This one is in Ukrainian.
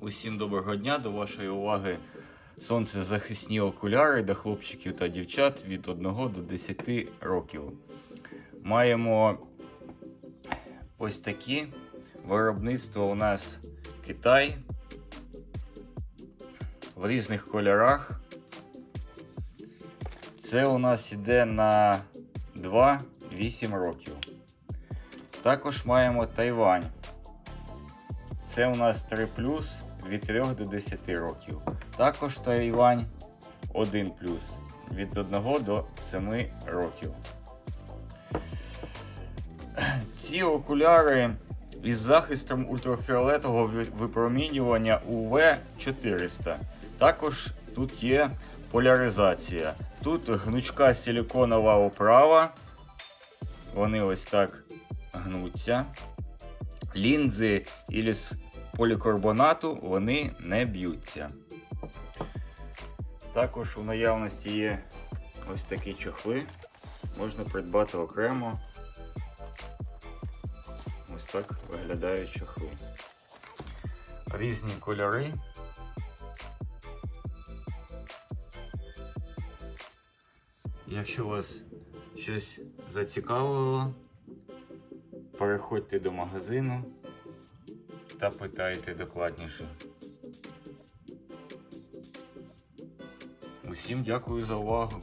Усім доброго дня. До вашої уваги сонцезахисні окуляри для хлопчиків та дівчат від 1 до 10 років. Маємо ось такі. Виробництво у нас Китай в різних кольорах. Це у нас іде на 2-8 років. Також маємо Тайвань. Це у нас 3 від 3 до 10 років. Також Тайвань 1 від 1 до 7 років. Ці окуляри із захистом ультрафіолетового випромінювання UV 400. Також тут є поляризація. Тут гнучка силіконова оправа. Вони ось так гнуться. Лінзи із полікарбонату вони не б'ються. Також у наявності є ось такі чохли. Можна придбати окремо. Ось так виглядають чохли. Різні кольори. Якщо вас щось зацікавило, переходьте до магазину та питайте докладніше. Усім дякую за увагу.